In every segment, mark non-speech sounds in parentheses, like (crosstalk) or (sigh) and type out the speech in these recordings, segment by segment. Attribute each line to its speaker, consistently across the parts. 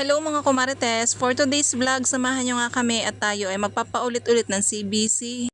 Speaker 1: Hello mga kumarites! For today's vlog, samahan nyo nga kami at tayo ay magpapaulit-ulit ng CBC.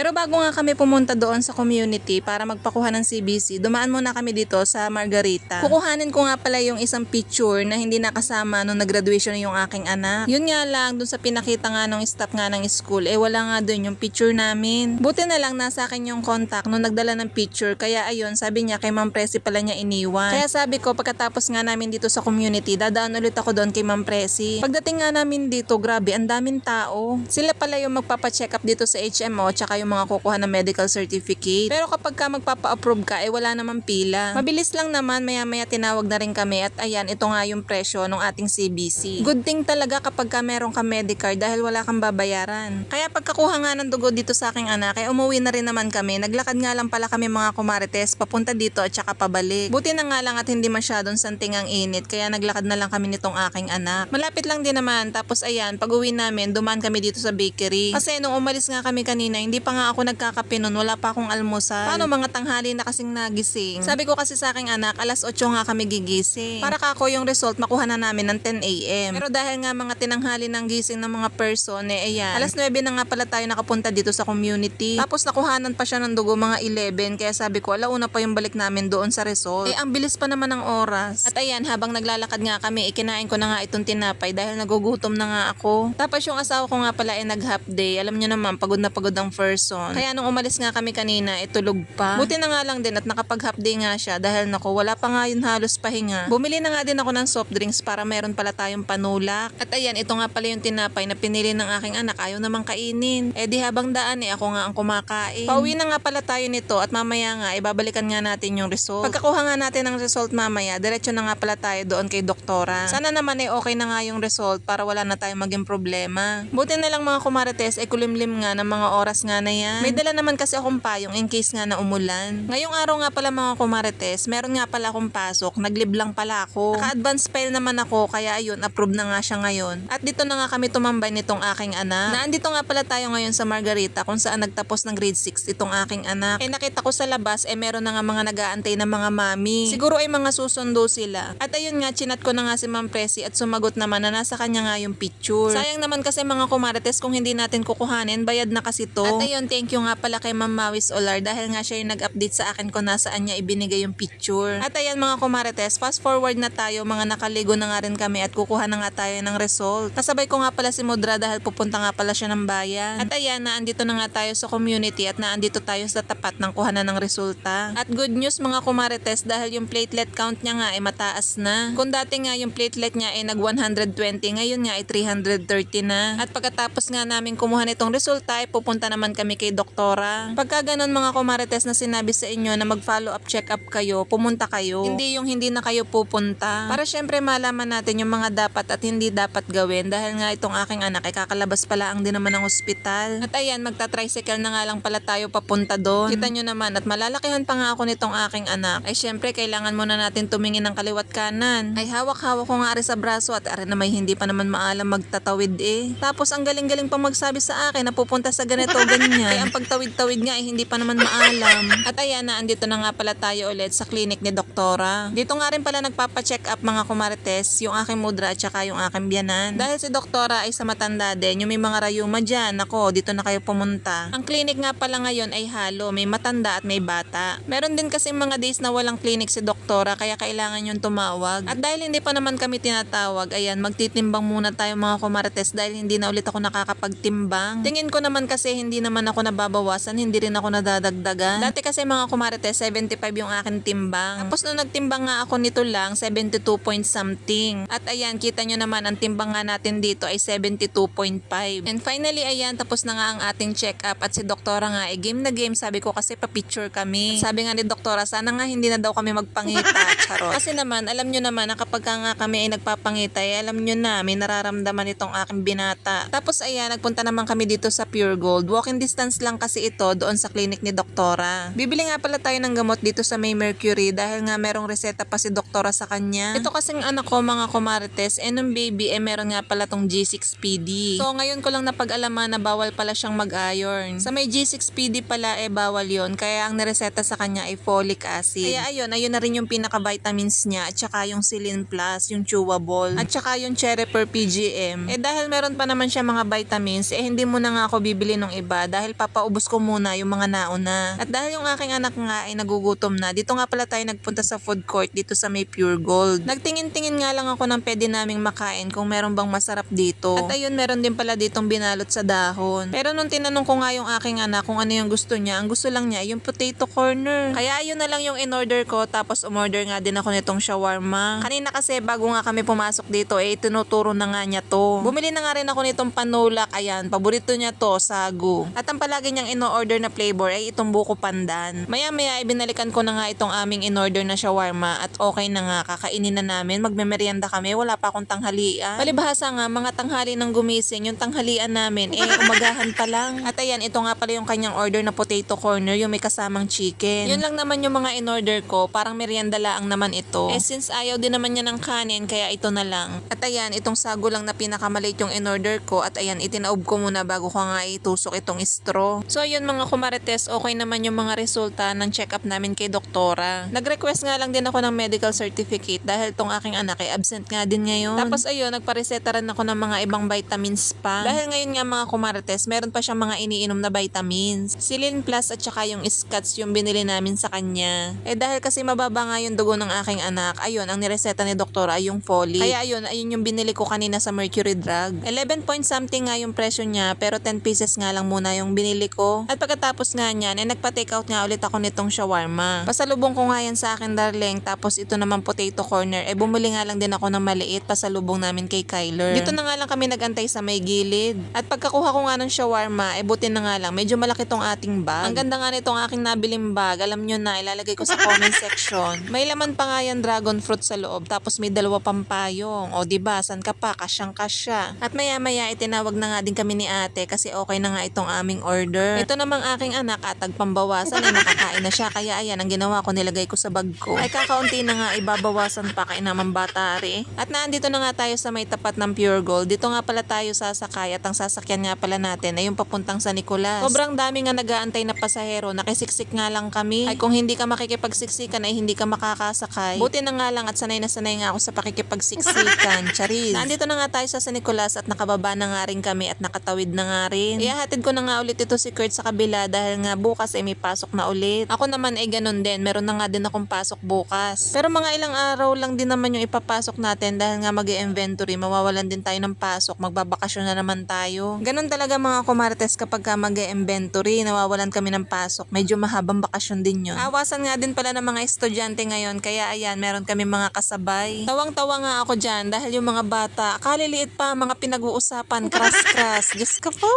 Speaker 1: Pero bago nga kami pumunta doon sa community para magpakuha ng CBC, dumaan muna kami dito sa Margarita. Kukuhanin ko nga pala yung isang picture na hindi nakasama nung nag-graduation yung aking anak. Yun nga lang, dun sa pinakita nga nung staff nga ng school, eh wala nga dun yung picture namin. Buti na lang nasa akin yung contact nung nagdala ng picture, kaya ayun, sabi niya kay Ma'am Presi pala niya iniwan. Kaya sabi ko, pagkatapos nga namin dito sa community, dadaan ulit ako doon kay Ma'am Presi. Pagdating nga namin dito, grabe, ang daming tao. Sila pala yung magpapacheck up dito sa HMO, tsaka yung mga kukuha ng medical certificate. Pero kapag ka magpapa-approve ka, eh wala namang pila. Mabilis lang naman, maya-maya tinawag na rin kami at ayan, ito nga yung presyo ng ating CBC. Good thing talaga kapag ka meron ka Medicare dahil wala kang babayaran. Kaya pagkakuha nga ng dugo dito sa aking anak, eh umuwi na rin naman kami. Naglakad nga lang pala kami mga kumarites, papunta dito at saka pabalik. Buti na nga lang at hindi masyadong santing ang init, kaya naglakad na lang kami nitong aking anak. Malapit lang din naman, tapos ayan, pag uwi namin, dumaan kami dito sa bakery. Kasi nung umalis nga kami kanina, hindi pa nga ako nagkakape nun, wala pa akong almusal. Paano mga tanghali na kasing nagising? Sabi ko kasi sa aking anak, alas 8 nga kami gigising. Para kako yung result, makuha na namin ng 10 a.m. Pero dahil nga mga tinanghali ng gising ng mga person, eh ayan, alas 9 na nga pala tayo nakapunta dito sa community. Tapos nakuhanan pa siya ng dugo mga 11, kaya sabi ko, alauna pa yung balik namin doon sa result. Eh ang bilis pa naman ng oras. At ayan, habang naglalakad nga kami, ikinain ko na nga itong tinapay dahil nagugutom na nga ako. Tapos yung asawa ko nga pala ay nag half day. Alam niyo naman, pagod na pagod ang person. Kaya nung umalis nga kami kanina, itulog pa. Buti na nga lang din at nakapag half day nga siya dahil nako, wala pa nga yun halos pahinga. Bumili na nga din ako ng soft drinks para meron pala tayong panulak. At ayan, ito nga pala yung tinapay na pinili ng aking anak. Ayaw namang kainin. Eh di habang daan eh, ako nga ang kumakain. Pauwi na nga pala tayo nito at mamaya nga, ibabalikan nga natin yung result. Pagkakuha nga natin ng result mamaya, diretso na nga pala tayo doon kay doktora. Sana naman eh okay na nga yung result para wala na tayong maging problema. Buti na lang mga kumarites, eh kulimlim nga ng mga oras nga na yan. May dala naman kasi akong payong in case nga na umulan. Ngayong araw nga pala mga kumarites, meron nga pala akong pasok, naglib lang pala ako. Naka-advance file naman ako, kaya ayun, approve na nga siya ngayon. At dito na nga kami tumambay nitong aking anak. Naandito nga pala tayo ngayon sa Margarita kung saan nagtapos ng grade 6 itong aking anak. Eh nakita ko sa labas, eh meron na nga mga nag-aantay na mga mami. Siguro ay mga susundo sila. At ayun nga, chinat ko na nga si Ma'am Presi at sumagot naman na nasa kanya nga yung picture. Sayang naman kasi mga kumarites kung hindi natin kukuhanin, bayad na kasi to. At ayun, thank you nga pala kay Ma'am Mawis Olar dahil nga siya yung nag-update sa akin kung nasaan niya ibinigay yung picture. At ayan mga kumarites, fast forward na tayo, mga nakaligo na nga rin kami at kukuha na nga tayo ng result. Kasabay ko nga pala si Mudra dahil pupunta nga pala siya ng bayan. At ayan, naandito na nga tayo sa community at naandito tayo sa tapat ng kuhanan ng resulta. At good news mga kumarites dahil yung platelet count niya nga ay mataas na. Kung dati nga yung platelet niya ay nag 120, ngayon nga ay 330 na. At pagkatapos nga namin kumuha nitong resulta ay pupunta naman kami kay doktora. Pagka ganun mga kumarites na sinabi sa inyo na mag-follow up check up kayo, pumunta kayo. Hindi yung hindi na kayo pupunta. Para syempre malaman natin yung mga dapat at hindi dapat gawin dahil nga itong aking anak ay kakalabas pala ang din naman ng ospital. At ayan, magta-tricycle na nga lang pala tayo papunta doon. Kita nyo naman at malalakihan pa nga ako nitong aking anak. Ay syempre kailangan muna natin tumingin ng kaliwat kanan. Ay hawak-hawak ko nga rin sa braso at are na may hindi pa naman maalam magtatawid eh. Tapos ang galing-galing pa magsabi sa akin na pupunta sa ganito (laughs) ganyan. Kaya ang pagtawid-tawid nga ay hindi pa naman maalam. At ayan na, andito na nga pala tayo ulit sa clinic ni doktora. Dito nga rin pala nagpapa-check up mga kumarites, yung aking mudra at saka yung aking biyanan. Dahil si doktora ay sa matanda din, yung may mga rayuma dyan, ako, dito na kayo pumunta. Ang clinic nga pala ngayon ay halo, may matanda at may bata. Meron din kasi mga days na walang clinic si doktora, kaya kailangan yung tumawag. At dahil hindi pa naman kami tinatawag, ayan, magtitimbang muna tayo mga kumarites dahil hindi na ulit ako nakakapagtimbang. Tingin ko naman kasi hindi naman ako nababawasan, hindi rin ako nadadagdagan. Dati kasi mga kumarites, 75 yung akin timbang. Tapos nung nagtimbang nga ako nito lang, 72 point something. At ayan, kita nyo naman, ang timbang nga natin dito ay 72.5. And finally, ayan, tapos na nga ang ating check-up at si doktora nga, eh, game na game, sabi ko kasi pa-picture kami. Sabi nga ni doktora, sana nga hindi na daw kami magpangita, (laughs) charot. Kasi naman, alam nyo naman na kapag ka nga kami ay nagpapangita, eh, alam nyo na, may nararamdaman itong aking binata. Tapos ayan, nagpunta naman kami dito sa Pure Gold. Walking distance lang kasi ito doon sa clinic ni Doktora. Bibili nga pala tayo ng gamot dito sa May Mercury dahil nga merong reseta pa si Doktora sa kanya. Ito kasing anak ko mga kumarites, eh nung baby eh meron nga pala tong G6PD. So ngayon ko lang napag-alaman na bawal pala siyang mag-iron. Sa may G6PD pala eh bawal yon kaya ang nireseta sa kanya ay folic acid. Kaya ayun, ayun na rin yung pinaka-vitamins niya at saka yung Silin Plus, yung chewable, at saka yung Cherry Per PGM. Eh dahil meron pa naman siya mga vitamins, eh hindi mo na nga ako bibili ng iba dahil papaubos ko muna yung mga nauna. At dahil yung aking anak nga ay nagugutom na, dito nga pala tayo nagpunta sa food court dito sa may Pure Gold. Nagtingin-tingin nga lang ako ng pwede naming makain kung meron bang masarap dito. At ayun, meron din pala ditong binalot sa dahon. Pero nung tinanong ko nga yung aking anak kung ano yung gusto niya, ang gusto lang niya yung potato corner. Kaya ayun na lang yung in-order ko tapos umorder nga din ako nitong shawarma. Kanina kasi bago nga kami pumasok dito eh tinuturo na nga niya to. Bumili na nga rin ako nitong panulak. Ayan, paborito niya to, sagu. At ang palagi niyang in-order na flavor ay itong buko pandan. Maya-maya ibinalikan ko na nga itong aming in-order na shawarma at okay na nga kakainin na namin. Magmemeryenda kami, wala pa akong tanghalian. Palibhasa nga, mga tanghali nang gumising, yung tanghalian namin, eh umagahan pa lang. (laughs) At ayan, ito nga pala yung kanyang order na potato corner, yung may kasamang chicken. Yun lang naman yung mga in-order ko, parang merienda lang naman ito. Eh since ayaw din naman niya ng kanin, kaya ito na lang. At ayan, itong sago lang na pinakamaliit yung in-order ko at ayan, itinaob ko muna bago ko nga itusok itong straw. So ayun mga kumarites, okay naman yung mga resulta ng check-up namin kay doktora. Nag-request nga lang din ako ng medical certificate dahil tong aking anak ay absent nga din ngayon. Tapos ayun, nagpareseta rin ako ng mga ibang vitamins pa. Dahil ngayon nga mga kumarites, meron pa siyang mga iniinom na vitamins. Silin Plus at saka yung Scats yung binili namin sa kanya. Eh dahil kasi mababa nga yung dugo ng aking anak, ayun, ang nireseta ni doktora ay yung folic. Kaya ayun, ayun yung binili ko kanina sa Mercury Drug. 11 point something nga yung presyo niya, pero 10 pieces nga lang muna yung binili ko. At pagkatapos nga niyan, eh nagpa-take out nga ulit ako nitong shawarma. Pasalubong ko nga yan sa akin darling, tapos ito naman potato corner. Eh bumili nga lang din ako ng maliit, pasalubong namin kay Kyler. Dito na nga lang kami nagantay sa may gilid. At pagkakuha ko nga ng shawarma, eh buti na nga lang, medyo malaki tong ating bag. Ang ganda nga nitong aking nabiling bag, alam nyo na, ilalagay ko sa (laughs) comment section. May laman pa nga yan dragon fruit sa loob, tapos may dalawa pang payong. O di ba san ka pa, kasyang kasya. At maya maya, itinawag na nga din kami ni ate kasi okay na nga itong aming order. Ito namang aking anak atag pambawasan, eh nakakain na siya. Kaya ayan, ang ginawa ko, nilagay ko sa bag ko. Ay kakaunti na nga, ibabawasan pa kay naman bata. At naandito na nga tayo sa may tapat ng Pure Gold. Dito nga pala tayo sasakay at ang sasakyan nga pala natin ay yung papuntang sa Nicolas. Sobrang dami nga nagaantay na pasahero, nakisiksik nga lang kami. Ay kung hindi ka makikipagsiksikan ay hindi ka makakasakay. Buti na nga lang at sanay na sanay nga ako sa pakikipagsiksikan. (laughs) Charis. Nandito na nga tayo sa San Nicolas at nakababa na nga rin kami at nakatawid na nga rin. Ihahatid ko na nga ulit ito si Kurt sa kabila dahil nga bukas ay may pasok na ulit. Ako naman ay ganun din. Meron na nga din akong pasok bukas. Pero mga ilang araw lang din naman yung ipapasok natin dahil nga mag inventory mawawalan din tayo ng pasok. Magbabakasyon na naman tayo. Ganun talaga mga kumartes kapag ka mag inventory nawawalan kami ng pasok. Medyo mahabang bakasyon din yun. Awasan nga din pala ng mga estudyante ngayon kaya ayan meron kami mga kasabay. Tawang-tawa nga ako dyan dahil yung mga bata, kaliliit pa mga pinag-uusapan, kras-kras. Diyos ka po.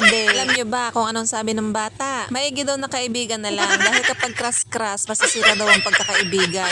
Speaker 1: Ude. Alam nyo ba kung anong sabi ng bata? Maigi daw na kaibigan na lang dahil kapag kras-kras, masisira daw ang pagkakaibigan.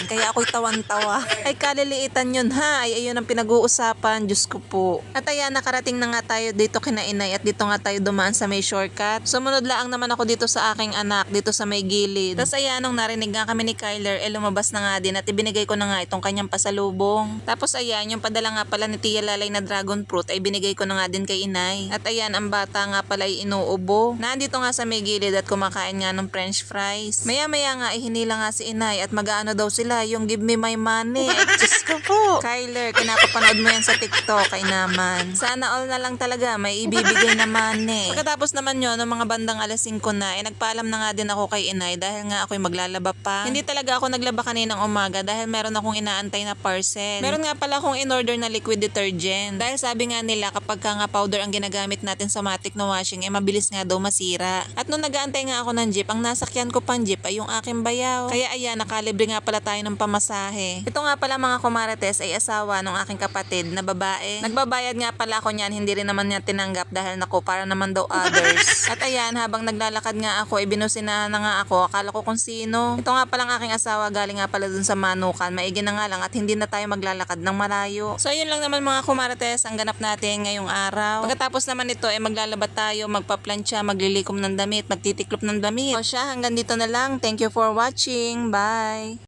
Speaker 1: Kaya ako'y tawan-tawa. (laughs) Ay kaliliitan yun ha. Ay ayun ang pinag-uusapan. Diyos ko po. At ayan, nakarating na nga tayo dito kina inay at dito nga tayo dumaan sa may shortcut. Sumunod lang naman ako dito sa aking anak, dito sa may gilid. Tapos ayan, nung narinig nga kami ni Kyler, eh lumabas na nga din at ibinigay ko na nga itong kanyang pasalubong. Tapos ayan, yung padala nga pala ni Tia Lalay na dragon fruit ay binigay ko na nga din kay inay. At ayan, ang bata nga pala ay inuubo. Nandito nga sa may gilid at kumakain nga ng french fries. Maya maya nga ay hinila nga si inay at mag-ano daw sila yung give me my money. Ay, Diyos ko po. (laughs) Kyler, kinapapanood mo yan sa TikTok ay naman. Sana all na lang talaga may ibibigay na money. (laughs) Pagkatapos naman yun, ng mga bandang alas 5 na, eh nagpaalam na nga din ako kay inay dahil nga ako'y maglalaba pa. Hindi talaga ako naglaba kaninang umaga dahil meron akong inaantay na parcel. Meron nga pala akong in-order na liquid detergent. Dahil sabi nga nila kapag ka nga powder ang ginagamit natin sa matic na washing, eh mabilis nga daw masira. At nung nag-aantay nga ako ng jeep, ang nasakyan ko pang jeep ay yung aking bayaw. Kaya ayan, nakalibre nga pala tayo ng pamasahe. Ito nga pala mga kumarates ay asawa ng aking kapatid na babae. Nagbabayad nga pala ako niyan, hindi rin naman niya tinanggap dahil naku, para naman daw others. (laughs) At ayan, habang naglalakad nga ako, ibinusina na nga ako, akala ko kung sino. Ito nga palang aking asawa, galing nga pala dun sa Manukan. Maigi na nga lang at hindi na tayo maglalakad ng malayo. So ayun lang naman mga kumarates, ang ganap natin ngayong araw. Pagkatapos naman ito, eh maglalaba tayo, magpa-plan magpapantsa, maglilikom ng damit, magtitiklop ng damit. O siya, hanggang dito na lang. Thank you for watching. Bye!